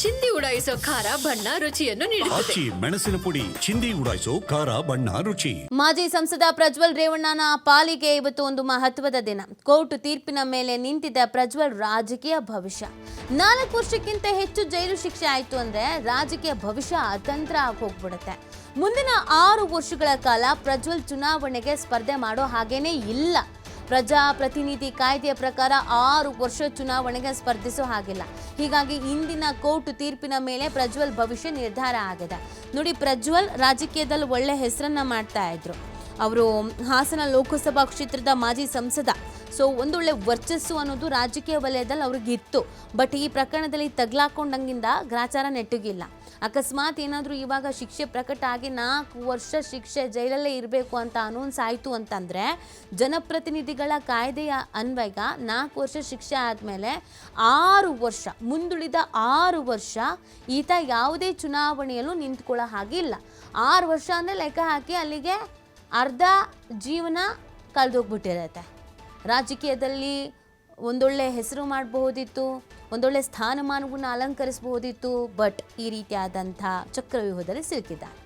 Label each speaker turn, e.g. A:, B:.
A: ಚಿಂದಿ ಉಡಾಯಿಸೋ ಖಾರ ಬಣ್ಣ ರುಚಿಯನ್ನು ನೀಡುತ್ತದೆ.
B: ಆಚಿ ಮೆಣಸಿನ ಪುಡಿ ಚಿಂದಿ ಉಡಾಯಿಸೋ ಖಾರ ಬಣ್ಣ ರುಚಿ.
C: ಮಾಜಿ ಸಂಸದ ಪ್ರಜ್ವಲ್ ರೇವಣ್ಣನ ಪಾಲಿಗೆ ಇವತ್ತು ಒಂದು ಮಹತ್ವದ ದಿನ. ಕೋರ್ಟ್ ತೀರ್ಪಿನ ಮೇಲೆ ನಿಂತಿದ್ದ ಪ್ರಜ್ವಲ್ ರಾಜಕೀಯ ಭವಿಷ್ಯ. ನಾಲ್ಕು ವರ್ಷಕ್ಕಿಂತ ಹೆಚ್ಚು ಜೈಲು ಶಿಕ್ಷೆ ಆಯ್ತು ಅಂದ್ರೆ ರಾಜಕೀಯ ಭವಿಷ್ಯ ಅತಂತ್ರ ಆಗಿ ಹೋಗ್ಬಿಡುತ್ತೆ ಮುಂದಿನ ಆರು ವರ್ಷಗಳ ಕಾಲ ಪ್ರಜ್ವಲ್ ಚುನಾವಣೆಗೆ ಸ್ಪರ್ಧೆ ಮಾಡೋ ಹಾಗೇನೇ ಇಲ್ಲ. ಪ್ರಜಾಪ್ರತಿನಿಧಿ ಕಾಯ್ದೆಯ ಪ್ರಕಾರ ಆರು ವರ್ಷ ಚುನಾವಣೆಗೆ ಸ್ಪರ್ಧಿಸೋ ಹಾಗಿಲ್ಲ. ಹೀಗಾಗಿ ಇಂದಿನ ಕೋರ್ಟ್ ತೀರ್ಪಿನ ಮೇಲೆ ಪ್ರಜ್ವಲ್ ಭವಿಷ್ಯ ನಿರ್ಧಾರ ಆಗಿದೆ. ನೋಡಿ, ಪ್ರಜ್ವಲ್ ರಾಜಕೀಯದಲ್ಲಿ ಒಳ್ಳೆ ಹೆಸರನ್ನ ಮಾಡ್ತಾ ಇದ್ರು. ಅವರು ಹಾಸನ ಲೋಕಸಭಾ ಕ್ಷೇತ್ರದ ಮಾಜಿ ಸಂಸದ ಸೊ ಒಂದೊಳ್ಳೆ ವರ್ಚಸ್ಸು ಅನ್ನೋದು ರಾಜಕೀಯ ವಲಯದಲ್ಲಿ ಅವ್ರಿಗಿತ್ತು ಬಟ್ ಈ ಪ್ರಕರಣದಲ್ಲಿ ತಗ್ಲಾಕೊಂಡಂಗಿಂದ ಗ್ರಾಚಾರ ನೆಟ್ಟಗಿಲ್ಲ. ಅಕಸ್ಮಾತ್ ಏನಾದರೂ ಇವಾಗ ಶಿಕ್ಷೆ ಪ್ರಕಟ ಆಗಿ ನಾಲ್ಕು ವರ್ಷ ಶಿಕ್ಷೆ ಜೈಲಲ್ಲೇ ಇರಬೇಕು ಅಂತ ಅನೌನ್ಸ್ ಆಯಿತು ಅಂತಂದರೆ, ಜನಪ್ರತಿನಿಧಿಗಳ ಕಾಯ್ದೆಯ ಅನ್ವಯ ನಾಲ್ಕು ವರ್ಷ ಶಿಕ್ಷೆ ಆದಮೇಲೆ ಆರು ವರ್ಷ, ಮುಂದುಳಿದ ಆರು ವರ್ಷ ಈತ ಯಾವುದೇ ಚುನಾವಣೆಯಲ್ಲೂ ನಿಂತ್ಕೊಳ್ಳೋ ಹಾಗಿಲ್ಲ ಆರು ವರ್ಷ ಅಂದರೆ ಲೆಕ್ಕ ಹಾಕಿ ಅಲ್ಲಿಗೆ ಅರ್ಧ ಜೀವನ ಕಳೆದೋಗ್ಬಿಟ್ಟಿರತ್ತೆ. ರಾಜಕೀಯದಲ್ಲಿ ಒಂದೊಳ್ಳೆ ಹೆಸರು ಮಾಡಬಹುದಿತ್ತು ಒಂದೊಳ್ಳೆ ಸ್ಥಾನಮಾನವನ್ನು ಅಲಂಕರಿಸಬಹುದಿತ್ತು ಬಟ್ ಈ ರೀತಿಯಾದಂಥ ಚಕ್ರವ್ಯೂಹದಲ್ಲಿ ಸಿಲುಕಿದ್ದಾರೆ.